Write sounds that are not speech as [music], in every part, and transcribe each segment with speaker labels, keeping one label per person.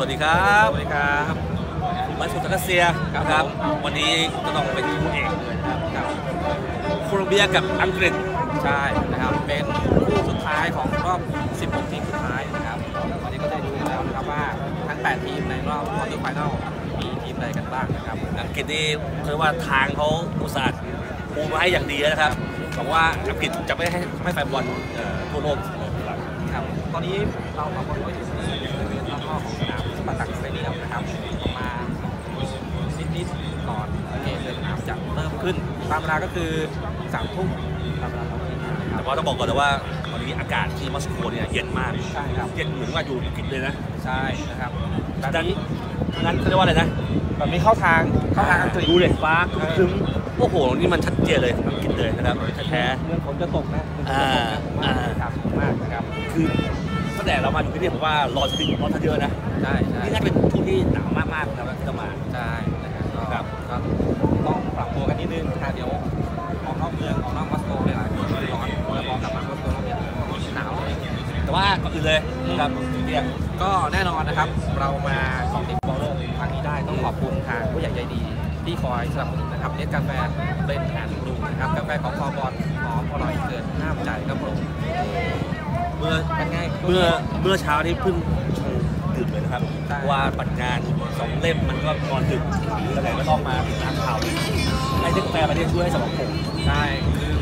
Speaker 1: สวัสดีครับ
Speaker 2: สวัสดีครับ
Speaker 1: มาสุดรัสเซีย
Speaker 2: ครับ
Speaker 1: ครับ
Speaker 2: ผม
Speaker 1: วันนี้ก็ต้องเป็นคู่เอกเลยนะครับ
Speaker 2: ครับ
Speaker 1: โคลอมเบียกับอังกฤษ
Speaker 2: ใช่นะครับเป็นคู่สุดท้ายของรอบ 16 ทีมสุดท้ายนะครับวันนี้ก็จะดูแล้วนะครับว่าทั้ง 8 ทีมในรอบควอเตอร์ไฟนอลมีทีมใดกันบ้างนะครับ
Speaker 1: อังกฤษนี่คือว่าทางเขาอุตส่าห์ปูมาให้อย่างดีแล้วนะครับบอกว่าอังกฤษจะไม่ให้ไม่แฟนบอลเอ่อทั่วโลก
Speaker 2: ครับตอนนี้เรามาบนก็อยู่ที่บริเวณรอบๆของสนาม สปาร์ตักสเตเดียมนะครับมานิดๆก่อนเกมในสนามจะเริ่มขึ้น ตามเวลาก็คือสามทุ่มตามเวลาท้องถิ่นนะค
Speaker 1: แต่
Speaker 2: รับ
Speaker 1: ว่าต้องบอกก่อนเลยว่าวันนี้อากาศที่มอสโกเนี่ยเย็นมาก
Speaker 2: ใช่ครับ
Speaker 1: เย็นเหมือนว่าอยู่อังกฤษเลยนะ
Speaker 2: ใช่นะครับแบบ
Speaker 1: ดัง
Speaker 2: นี้
Speaker 1: นั้นเขาเรียกว่าอะไรนะ
Speaker 2: แบบนี้เข้าทางเข้าทางอังกฤษ
Speaker 1: ดูเลยฟ้าครึ้มๆโอ้โหนี่มันชัดเจนเลยอังกฤษเลยนะครับแท้
Speaker 2: เมืองฝนจะตกนะเมืองฝนจะตกนะ
Speaker 1: อ่า
Speaker 2: ครับมากนะครับ
Speaker 1: ๆคือตั้ง แต่เรามาอยู่ที่นี่ผมว่าร้อนจริงร้อนทันเยอะนะ
Speaker 2: ใช่ใช่
Speaker 1: นี่น่าจะเป็นช่วงที่หนาวมากๆนะครับที่เรามา
Speaker 2: ใช่นะครับก็
Speaker 1: ครับ
Speaker 2: ก็ต้องปรับตัวกันนิดนึงนะเดี๋ยวออกนอกเมืองออกนอกมอสโกหลายๆคนร้อนแล้วพอกลับมามอสโกแล้วเนี่ยหนาวเลย
Speaker 1: แต่ว่าก่อนอื่นเลยนะครับเรียก
Speaker 2: ก็แน่นอนนะครับ เรามาของติดบอลโลกครั้งนี้ได้ต้องขอบคุณทางผู้ใหญ่ใจดีที่คอยสนับสนุนนะครับเนสกาแฟเป็นแอนด์บลูนะครับกาแฟของคอบอลหอมอร่อยเกินห้ามใจครับผม
Speaker 1: เมื่อ
Speaker 2: เป็นไง
Speaker 1: เมื่อเมื่อเช้านี้เพิ่งชงดื่มเลยนะครับ
Speaker 2: ใช่
Speaker 1: เพราะว่าปัดงานสองเล่มมันก็นอนดึกแล้วไหนก็ต้องมาติดตามข่าวไอ้เด็กแฟร์มาเนี่ยช่วยให้สมองผม
Speaker 2: ใช่คือ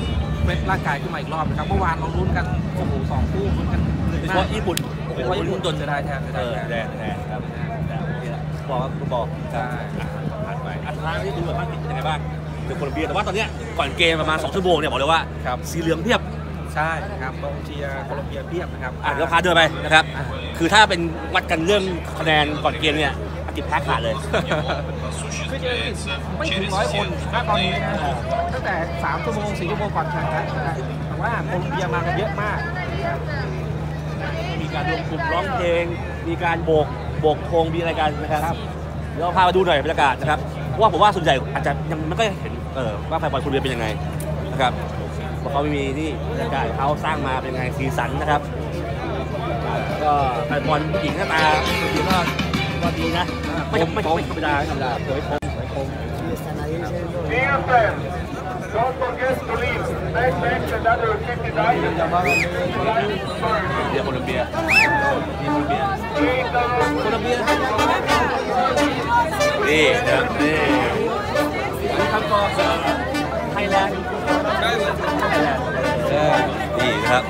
Speaker 2: เฟซร่างกายขึ้นมาอีกรอบนะครับเมื่อวานเราลุ้นกันโอ้โหสองคู่ลุ้นกัน
Speaker 1: โดยเฉพาะญี่ปุ่นโอ้โห
Speaker 2: โดยเฉพาะญี่ปุ่น
Speaker 1: จน
Speaker 2: จะได้แทนจะ
Speaker 1: เอ
Speaker 2: ได้
Speaker 1: อ
Speaker 2: แทน
Speaker 1: แดงแดงครับแต่โอเคละบอกว่าคุณบอก
Speaker 2: ใช่
Speaker 1: ผ่านไปอัตราที่ดูแบบว่าติดยังไงบ้างเดี๋ยวโคลอมเบียแต่ว่าตอนเนี้ยก่อนเกมประมาณ2ชั่วโมงเนี่ยบอกเลยว่า
Speaker 2: ครับ
Speaker 1: สีเหลืองเพียบ
Speaker 2: ใช่นะครับกองเชียร์โคลอมเบียเพียบนะครับ
Speaker 1: อะเดี๋ยวพาเดินไปนะครับ
Speaker 2: อะ
Speaker 1: คือถ้าเป็นวัดกันเรื่องคะแนนก่อนเกมเนี่ยอังกฤษแพ้ขาดเลย
Speaker 2: คือเจออังกฤษไม่ถึงร้อยคนณตอนนี้นะตั้งแต่3ชั่วโมง4ชั่วโมงก่อนแข่งขันนะครับแต่ว่าโคลอมเบียมากันเยอะมากนะครับ
Speaker 1: มีการรวมกลุ่มร้องเพลง มีการโบกโบกธงมีอะไรกันนะครับเดี๋ยวเราพามาดูหน่อยบรรยากาศนะครับเพราะว่าผมว่าส่วนใหญ่อาจจะยังไม่ค่อยเห็นเออว่าแฟนบอลคนเรียนเป็นยังไงนะครับ ว่าเขามีนี่บรรยากาศเขาสร้างมาเป็นไงสีสันนะครับ ก็แฟนบอลหญิงหน้าตาผู้หญิงก็ก็ดีนะ ไม่ไม่ไม่ธรรมดาธรรมดาสวยคมสวยคม
Speaker 3: Dear friends, don't forget to leave. Next match another 59
Speaker 1: เบียร์โคลอมเบียนี่โคลอมเบียโคลอมเบียนี่นะครับนี่คำตอบไนด์
Speaker 2: เออ
Speaker 1: นี่ครับ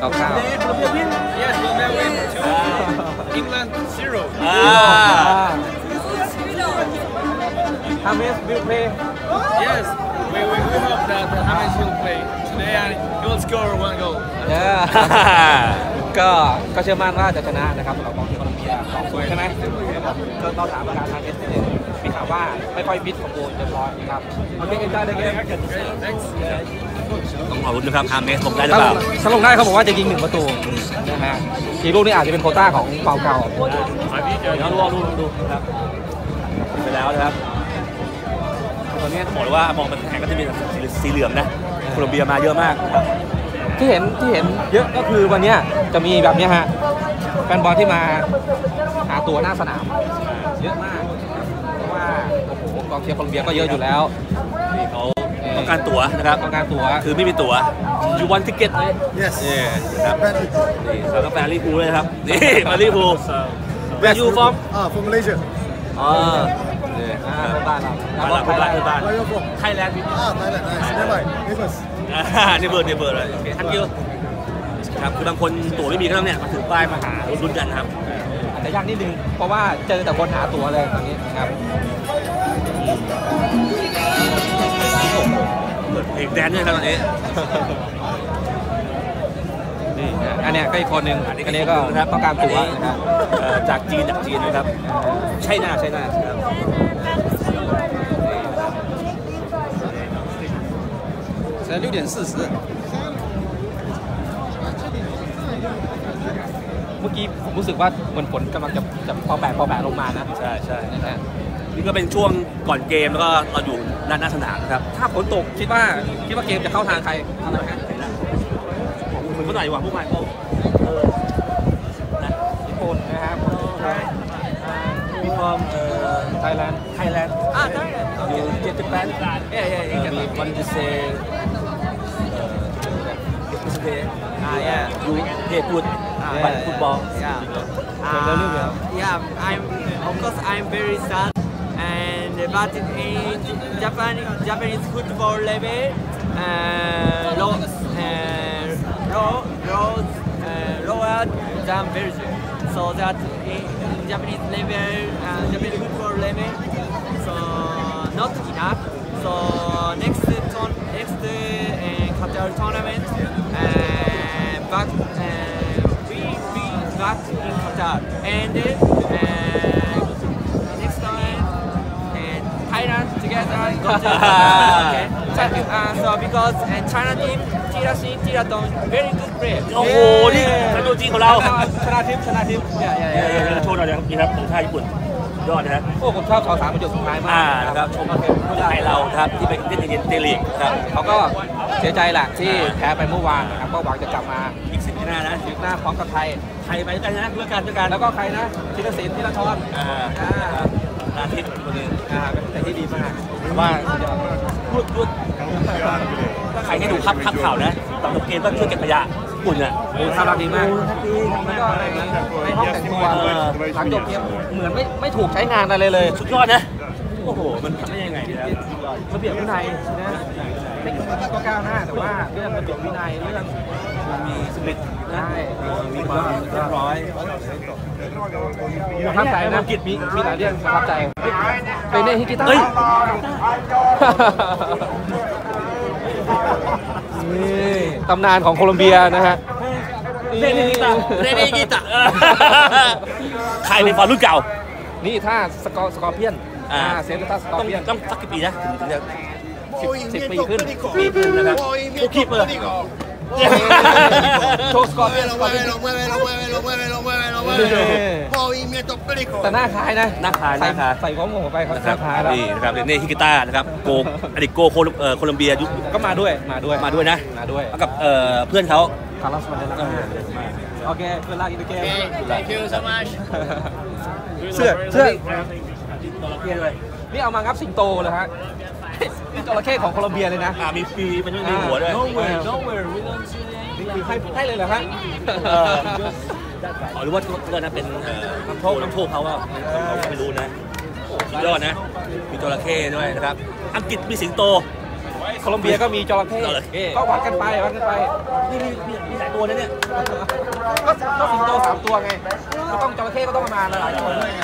Speaker 2: คร่าว
Speaker 1: โคลอมเบียพิน
Speaker 4: Yes, we may win two. England zero.
Speaker 1: อ่า
Speaker 2: ฮาเมสวิลเพลย์
Speaker 4: Yes, we, we, we hope that James will play today and he will score one goal.
Speaker 2: ก็ก็เชื่อมั่นว่าจะชนะนะครับสำหรับกองเชียร์โคลอมเบียสองศูนย์ใช่ไหมก็ต้องถามประธานทางเอสเนี่ยมี ข่าวว่าไม่ค่อยฟิตของโกนเรียบร้อยนะครับโอเคกันได้เลยเกม
Speaker 4: Thanks.
Speaker 1: ต้องขอบคุณนะครับฮามเมสลงได้หรือ
Speaker 2: ถ้า
Speaker 1: เป
Speaker 2: ล
Speaker 1: ล่าง
Speaker 2: ถ้าลงได้เขาบอกว่าจะยิงหนึ่งประตูนะฮะอีกลูกนี้อาจจะเป็นโควต้าของเปาเก่า
Speaker 1: เดี๋ยวรอดูดูครับไปแล้วนะครับตอนนี้ต้องบอกเลยว่ามองเป็นแข่งก็จะมีสีสีเหลืองนะโคลอมเบียมาเยอะมากครับ
Speaker 2: ที่เห็นที่เห็นเยอะก็คือวันเนี้ยจะมีแบบเนี้ยฮะแฟนบอลที่มาหาตัวหน้าสนามเยอะมากนะครับเพราะว่าโอ้โหกองเชียร์โคลอมเบียก็เยอะอยู่แล้ว
Speaker 1: นี่เขาต้องการตั๋วนะครับ
Speaker 2: ต้องการตัว
Speaker 1: คือไม่มีตั๋วยูวันทิเก็ตเลย
Speaker 5: Yes.
Speaker 1: นี่นะครับนี่สาวกาแฟลิฟูลเลยนะครับนี่มาลิฟูล Where you from
Speaker 5: Ah, from Malaysia.
Speaker 1: อ๋อนี่
Speaker 2: อ่า
Speaker 1: ครับ
Speaker 2: คนบ้านเรา
Speaker 1: บ้านเราคนบ้านคนบ้าน
Speaker 5: Where are you from?
Speaker 1: ไทยแลนด์
Speaker 5: Ah, Thailand. Nice. Nearby. Neighbors.
Speaker 1: นี่เบอร์นี่เบอร์เลยโอเคทันคิวครับคือบางคนตั๋วไม่มีก็ต้องเนี่ยมาถือป้ายมาหาลุ้นกันนะครับ
Speaker 2: อาจจะยากนิดนึงเพราะว่าเจอแต่คนหาตัวเลยตอนนี้นะครับ
Speaker 1: เปิดเพลงแดนซ์ด้วยครับตอนนี้
Speaker 2: นี่นะอันเนี้ยก็อีกคนหนึ่งอันนี้ก็ต้องการตัวนะครับ
Speaker 1: เอ่อจากจีนจากจีนนะครับใช่หน้าใช่หน้าครับ
Speaker 2: 现在六点四十。เมื่อกี้ผมรู้สึกว่าเหมือนฝนกำลังจะจะพอแปะพอแปะลงมานะ
Speaker 1: ใช่ใช่
Speaker 2: นะฮะ
Speaker 1: นี่ก็เป็นช่วงก่อนเกมแล้วก็เราอยู่ด้านหน้าสนามนะครับ
Speaker 2: ถ้าฝนตกคิดว่าคิดว่าเกมจะเข้าทางใครอะไรฮะ
Speaker 1: เหมือนเมื่อไหร่วะพวกมันเขาเออนะ
Speaker 2: ญี่ปุ่นนะครับ
Speaker 1: from uh,
Speaker 2: Thailand
Speaker 1: Thailand
Speaker 2: ah Thailand
Speaker 1: you
Speaker 2: okay
Speaker 1: Japan
Speaker 2: yeah yeah yeah
Speaker 1: uh,
Speaker 2: Japan.
Speaker 1: want to say uh, yesterday
Speaker 2: ah yeah
Speaker 1: you play good
Speaker 2: Ah,
Speaker 1: but
Speaker 2: yeah,
Speaker 1: football
Speaker 2: yeah.
Speaker 6: Uh, yeah, I'm of course I'm very sad, and but in Japan Japanese football level, uh, low, uh, low, low, uh, lower than Belgium. So that in, Japanese level, uh, Japanese football level, so not enough. So next tourn- next uh, Qatar tournament, uh, back uh, we be back in Qatar and Thailand together go to Qatar. okay. So, uh, so because uh, China team, Tira Shin, Tira Don, very good player.
Speaker 1: โอ้โห นี่เป็นตัวจริงของเรา
Speaker 2: ชนะทิพย์ชนะทิพย์เนี่ยเนี่ย
Speaker 1: เอ
Speaker 2: เนี่ย
Speaker 1: อ
Speaker 2: เนี่ย
Speaker 1: โชว์หน่อยนะครับนี่ครับของชาติญี่ปุ่น ยอดนะฮะ
Speaker 2: โอ้ผมชอบชาวสามประโยคสุดท้ายมาก
Speaker 1: อ่านะครับชม
Speaker 2: โอเคพูด
Speaker 1: ไท
Speaker 2: ได้
Speaker 1: ยเรานะครับที่เป็นเล่นในเจลีกครับ
Speaker 2: เขาก็เสียใจแหละที่แพ้ไปเมื่อวานนะครับก็หวังจะกลับมา
Speaker 1: อีกสิบปีหน้านะ
Speaker 2: ยึดหน้าพร้อมกับไทย
Speaker 1: ไทยไปด้วยกันนะเพื่อกันด้วยกัน
Speaker 2: แล้วก็ใครนะธีรศิลป์ธีรทร
Speaker 1: อ่า
Speaker 2: อ่า
Speaker 1: อาทิตย์คนนึง
Speaker 2: เป็นแต่ที่ดีมาก
Speaker 1: ว่าพูดพูดใครให้ดูภาพภาพข่าวนะตอนจบเกมก็ช่วยเก็บขยะญี่ปุ่นอะ
Speaker 2: โอ้ท่ารักดีมากแล้วก็ในในห้องแต่งตัวหลังจบเกมเหมือนไม่ไม่ถูกใช้งานอะไรเลย
Speaker 1: สุดยอดนะ โอ้โห มันทำได้ยังไงเนี่ย
Speaker 2: ระเบียบวินัยนะ เทคนิคก็ก้าวหน้าแต่ว่าเรื่องระเบียบวินัยเรื่อง
Speaker 1: มีสมิธนะ
Speaker 2: ใช่
Speaker 1: มีความเรียบร้อย
Speaker 2: ประทับใจนะมีมีหลายเรื่องประทับใจเฮ้ยเป็นเน่ฮิกิต้า
Speaker 1: เฮ้ย
Speaker 2: นี่ตำนานของโคลอมเบียนะฮะ
Speaker 1: เรเนกิตาเรเนกิตาใครเป็นฟอลรุ่นเก่า
Speaker 2: นี่ถ้าสกอร์สกอร์เพียน
Speaker 1: อ่า
Speaker 2: เซนต์ถ้าสกอร์เพียน
Speaker 1: ต้องสักกี่ปีนะถึงจะ
Speaker 2: สิบสิบปีขึ้น
Speaker 1: ปีขึ้นนะครับโกคีเปอร์
Speaker 2: โชว์สกอร์เพียน
Speaker 5: Muévelo, muévelo, muévelo, muévelo, muévelo, muévelo, Movimiento perico.
Speaker 2: แต่หน้าคล้ายนะ
Speaker 1: หน้าคล้ายหน้าคล้าย
Speaker 2: ใส่ของหมูไปเขาห
Speaker 1: น้า
Speaker 2: คล้ายแล้ว
Speaker 1: นี่นะครับเรเน่ฮิกิต้านะครับโกอดีตโกโคลเอ่อโคลอมเบียยุค
Speaker 2: ก็มาด้วยมาด้วย
Speaker 1: มาด้วยนะ
Speaker 2: มาด้วย
Speaker 1: กับเอ่อเพื่อนเขา
Speaker 2: คาร์ลสมันเดลาโอเคเพื่อนลากอีกเกม
Speaker 5: Thank you so much.
Speaker 2: เสื้อเสื้อ
Speaker 1: เข้ด้วย
Speaker 2: นี่เอามางับสิงโตเลยฮะ จระเข้ของโคลอมเบียเลยนะ
Speaker 1: อ่ามีปีมันไม่มีหัวด้วย
Speaker 2: มีให้ให้เลยเหรอฮะ
Speaker 1: เอออ๋อหรือว่าเรื่องนั้นเป็นเอ่อน้ำโชคน้ำโชคเขาว่าเราไม่รู้นะโอ้สุดยอดนะ มีจระเข้ด้วยนะครับ อังกฤษมีสิงโต
Speaker 2: โคลอมเบียก็มีจระเข้
Speaker 1: จระเข้
Speaker 2: ก็วัดกันไปวัดกันไป
Speaker 1: นี่มีมีมีหลายตัวนะเนี่ย
Speaker 2: ก็ก็สิงโตสามตัวไง ก็ต้องจระเข้ก็ต้องประมาณหลายๆตัวด้วยไง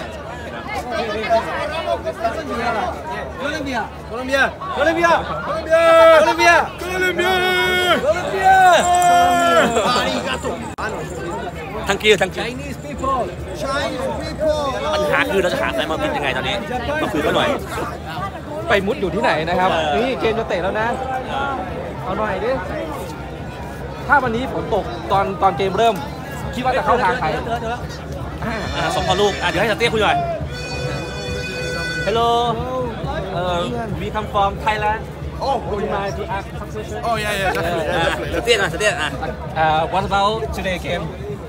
Speaker 5: Colombia, Colombia, Colombia, Colombia, Colombia, Colombia. Arigato.
Speaker 1: ทั้งกี้ทั้งกี้
Speaker 5: Chinese people, Chinese people.
Speaker 1: ปัญหาคือเราจะหาแฟนมาบินยังไงตอนนี้มาคุยกันหน่อย
Speaker 2: ไปมุดอยู่ที่ไหนนะครับ นี่เกมจะเตะแล้วนะ เอาหน่อยดิ ถ้าวันนี้ฝนตกตอนตอนเกมเริ่ม คิดว่าจะเข้าทางใคร
Speaker 1: สองพอลูก เดี๋ยวให้สเตี้ยคุยหน่อย Hello. Uh, we come from Thailand.
Speaker 5: Oh,
Speaker 1: would you mind to ask some?
Speaker 5: Oh yeah, yeah, definitely,
Speaker 1: yeah,
Speaker 5: definitely.
Speaker 1: Definitely. Uh,
Speaker 2: uh, what about today game?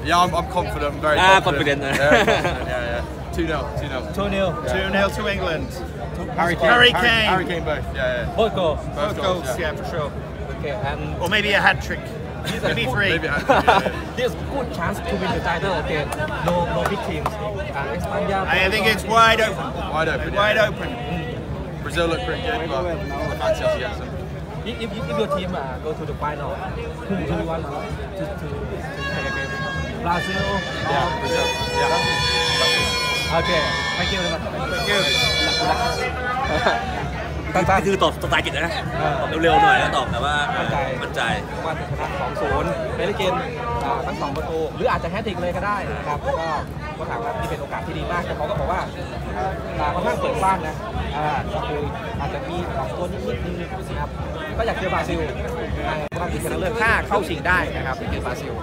Speaker 5: Yeah, I'm, I'm confident. Very confident. Ah, [laughs] confident. yeah, yeah. Two 0 two 0
Speaker 2: two 0
Speaker 5: two 0 to England.
Speaker 2: Harry Kane.
Speaker 5: Harry Kane. Harry Kane both. Yeah, yeah.
Speaker 2: Both goals.
Speaker 5: Both, Both goals. goals yeah. yeah, for sure.
Speaker 2: Okay, and
Speaker 5: or maybe a hat trick. Maybe three. Maybe a hat trick, yeah,
Speaker 2: there's good chance to win the title again no no big teams uh,
Speaker 5: I think it's wide open.
Speaker 7: Wide open.
Speaker 5: Wide
Speaker 7: yeah.
Speaker 5: open.
Speaker 7: Brazil look pretty good, but I fancy us get some.
Speaker 2: if, if, if your team uh, go to the final who do you want to to, to, to play against Brazil
Speaker 7: Yeah, Brazil. Yeah.
Speaker 2: okay thank you very much
Speaker 5: Thank you. [laughs]
Speaker 2: สั้น
Speaker 1: คือตอบสไตล์กิจนะ
Speaker 2: เออ
Speaker 1: ตอบเร็วๆหน่อยแล้วตอบแบบว่า
Speaker 2: มั่นใจ
Speaker 1: มั่นใจ
Speaker 2: ๆว่าจะชนะ2-0เบลเกนอ่าทั้งสองประตูหรืออาจจะแฮตทริกเลยก็ได้นะครับก็ก็ถามว่านี่เป็นโอกาสที่ดีมากแต่เขาก็บอกว่าอ่าค่อนข้างเปิดกว้างนะอ่าก็คืออาจจะมีสองตัวนิดๆนึงนะครับก็อยากเจอบราซิลในรอบชิงชนะเลิศถ้าเข้าชิงได้นะครับเจอบราซิล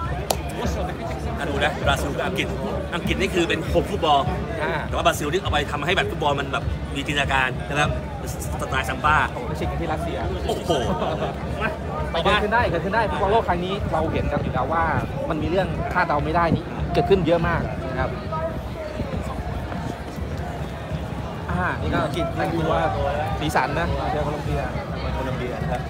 Speaker 1: อะดูนะบราซิลกับอังกฤษ อังกฤษนี่คือเป็นโคมฟุตบอล
Speaker 2: อ่า
Speaker 1: แต่ว่าบราซิลนี่เอาไปทำให้แบบฟุตบอลมันแบบมีจินตนาการนะครับสไตล์ซัมบ้า
Speaker 2: ไปชิงกันที่รัสเซีย
Speaker 1: โอ้โหมาต่อ
Speaker 2: เกิด
Speaker 1: มา
Speaker 2: ขึ้นได้เกิดขึ้นได้ฟุตบอลโลกครั้งนี้เราเห็นกันอยู่แล้วว่ามันมีเรื่องคาดเดาไม่ได้นี้เกิดขึ้นเยอะมากนะครับอ่านี่ก็อังกฤษแต่งตัวสีสันนะเจอโคลอมเบีย
Speaker 1: โคลอมเบียนะครับ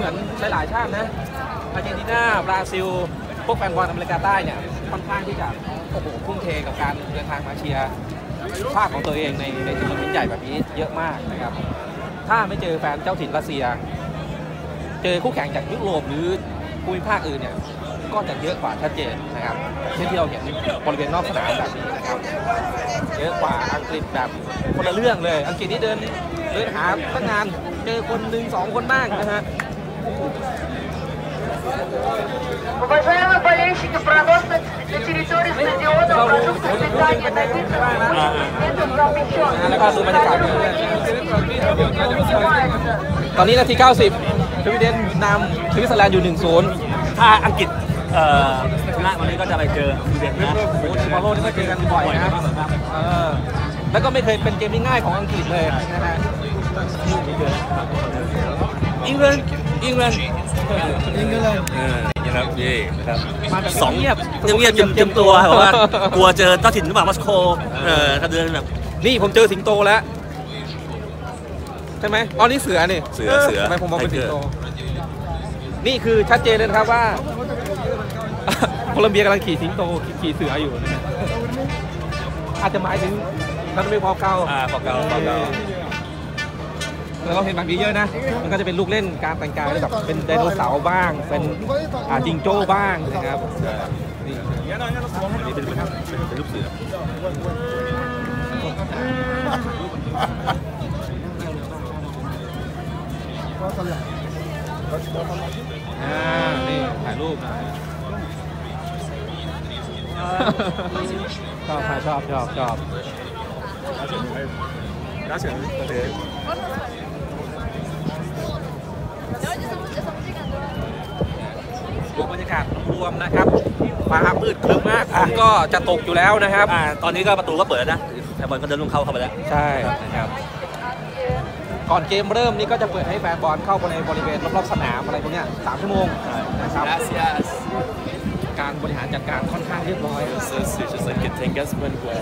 Speaker 2: ก็เหลายๆชาตินะอาร์เจนตินาบราซิล พวกแฟนบอลอเมริกาใต้เนี่ยค่อนข้างที่จะโอ้โหทุ่มเทกับการเดินทางมาเชียร์ชาติของตัวเองในในทีมชิ้นใหญ่แบบนี้เยอะมากนะครับ ถ้าไม่เจอแฟนเจ้าถิ่นรัสเซีย เจอคู่แข่งจากยุโรปหรือภูมิภาคอื่นเนี่ยก็จะเยอะกว่าชัดเจนนะครับเช่นที่เราเห็นบริเวณนอกสนามแบบนี้นะครับเยอะกว่าอังกฤษแบบคนละเรื่องเลย อังกฤษนี่เดินเดินหาตั้งนานเจอคนหนึ่งสองคนบ้างนะฮะ
Speaker 3: Уважаемые болельщики, проносят на территории стадиона продукты питания напитков метод запрещен.
Speaker 2: แล้วก็ดูบรรยากาศไปเรื่อยๆตอนนี้นาที 90สวีเดนนำสวิตเซอร์แลนด์อยู่ 1-0
Speaker 1: ถ้าอังกฤษเอ่อชนะวันนี้ก็จะไปเจอสวีเดนนะ
Speaker 2: โอ้โหบอลโลกนี่ก็เจอกันบ่อยนะครับเออแล้วก็ไม่เคยเป็นเกมที่ง่ายของอังกฤษเลยนะฮะ
Speaker 1: อังกฤษ อังกฤษอังกฤษเออนะครับนี่นะครับ
Speaker 2: มาแบบ
Speaker 1: สอง
Speaker 2: เงียบ
Speaker 1: เงียบๆเจียมๆตัวเพราะว่ากลัวเจอเจ้าถิ่นหรือเปล่ามอสโกเออถ้าเดินแบบ
Speaker 2: นี่ผมเจอสิงโตแล้วใช่ไหมอ๋อนี่เสือนี่
Speaker 1: เสือเสือ
Speaker 2: ทำไมผมมองเป็น
Speaker 1: ไท
Speaker 2: สิ
Speaker 1: เก
Speaker 2: ง
Speaker 1: อร์
Speaker 2: โตนี่คือชัดเจนเลยนะครับว่าโคลอมเบียกำลังขี่สิงโตขี่ขี่เสืออยู่นะฮะอาจจะหมายถึงนักเตะพอเก่า
Speaker 1: อ่าปอกเกาปอกเกา
Speaker 2: แล้ว เราเห็นแบบนี้เยอะนะ มันก็จะเป็นลูกเล่นการแต่งกายแบบเป็นไดโนเสาร์บ้าง เป็นอ่าจิงโจ้บ้างนะครับนี่
Speaker 1: อันนี้เป็นเป็นเป็นรูปเสือ
Speaker 2: อ่านี่ถ่ายรูปชอบค่ะชอบชอบชอบ ดูบรรยากาศรวมนะครับฟ้ามืดครึ้มมากฝนก็จะตกอยู่แล้วนะครับ
Speaker 1: อ่าตอนนี้ก็ประตูก็เปิดแล้วนะแฟนบอลก็เดินลงเข้าเข้าไปแล้ว
Speaker 2: ใช่นะครับ ก่อนเกมเริ่มนี่ก็จะเปิดให้แฟนบอลเข้าไปในบริเวณรอบๆสนามอะไรพวกเนี้ยสามชั่วโมงนะครับ
Speaker 4: Gracias.
Speaker 2: การบริหารจัดการค่อนข้างเรียบร้อย
Speaker 4: So it's just like it take us when we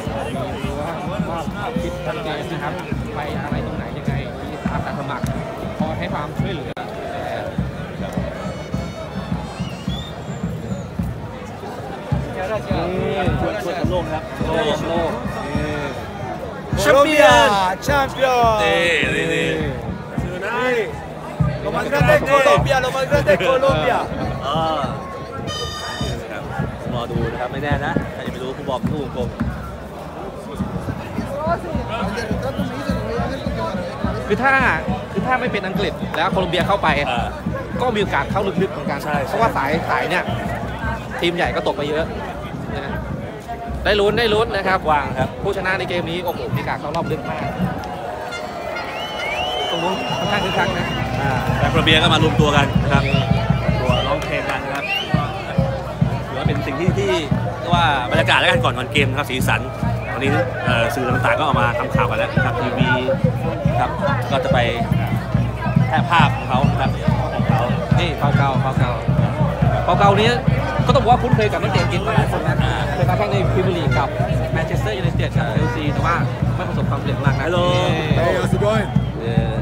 Speaker 2: หรือว่าว่าคิดชัดเจนนะครับ ไปอะไรตรงไหนยังไงมีตามการสมัครคอยให้ความช่วยเหลือ นี่
Speaker 1: ช่วยช่วยกันโลกนะครับ
Speaker 2: โลกโลก
Speaker 5: Colombia, champion.
Speaker 1: นี่นี่นี่
Speaker 5: Lo más grande es Colombia, lo más grande es Colombia.
Speaker 1: อ่าครับรอดูนะครับไม่แน่นะใครจะไปรู้ผู้บอกผู้วงกลม
Speaker 2: คือถ้าคือถ้าไม่เป็นอังกฤษแล้วโคลอมเบียเข้าไป
Speaker 1: อ่า
Speaker 2: ก็มีโอกาสเข้าลึกๆเหมือนกัน
Speaker 1: ใช่ใช่
Speaker 2: เพราะว่าสายสายเนี่ยทีมใหญ่ก็ตกไปเยอะนะ ได้ลุ้นได้ลุ้นนะครับ
Speaker 1: กว้างครับ
Speaker 2: ผู้ชนะในเกมนี้โอ้โหมีโอกาสเข้ารอบลึกมากตรงนู้นค่อนข้างคึกคักนะ
Speaker 1: อ่าแฟนโคลอมเบียก็มารวมตัวกันนะครับตัวร้องเพลงกันนะครับถือว่าเป็นสิ่งที่ที่เรียกว่าบรรยากาศแล้วกันก่อนก่อนเกมนะครับสีสันวันนี้เอ่อสื่อต่างๆก็ออกมาทำข่าวกันแล้วนะครับทีวีนะครับก็จะไปแพร่ภาพของเขานะครับของเขา
Speaker 2: นี่เปาเกาเปาเกาเปาเกานี้ก็ต้องบอกว่าคุ้นเคยกับนักเตะอังกฤษมาหลายคนนะ
Speaker 1: อ่า
Speaker 2: เคยมาแข่งในพรีเมียร์ลีกกับแมนเชสเตอร์ยูไนเต็ดกับเชลซีแต่ว่าไม่ประสบความสำเร็จมากนะ
Speaker 1: Hello.
Speaker 5: Hey, how's it going?
Speaker 1: เออ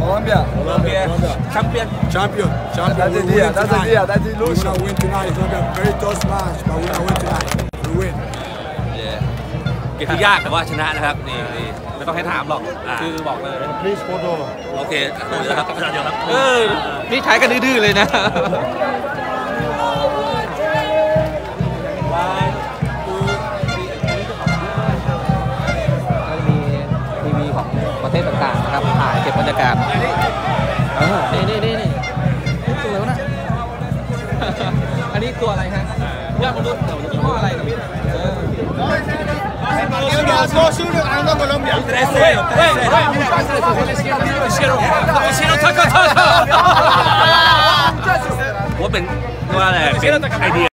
Speaker 5: Colombia.
Speaker 1: โคลอมเบียแชมเปี้ยน
Speaker 5: Champion. Champion.
Speaker 7: That's
Speaker 5: we
Speaker 7: the
Speaker 5: win
Speaker 7: idea, that's the
Speaker 5: tonight.
Speaker 7: idea, that's the
Speaker 5: We're
Speaker 7: illusion.
Speaker 5: gonna win tonight. It's gonna be a very tough match, but we're gonna win tonight. We win.
Speaker 1: เกมที่ยากแต่ว่าชนะนะครับนี่นี่
Speaker 2: ไม่ต้องให้ถามหรอก
Speaker 1: อ่า
Speaker 2: คือบอกเลย
Speaker 5: Please photo.
Speaker 1: โอเคเดี๋ยวครับเดี๋ยวครับ
Speaker 2: เออนี่ใช้กันดื้อๆเลยนะ รยากาศเออนี่นี่นี่นี่ตัวแล้วนะอันนี้ตัวอะไรฮะยอดมนุษย์ยี่ห้ออะไรเนี่เออ
Speaker 5: Colombia.
Speaker 1: ว่าเป็นว่าอะไรเป็นไอเดีย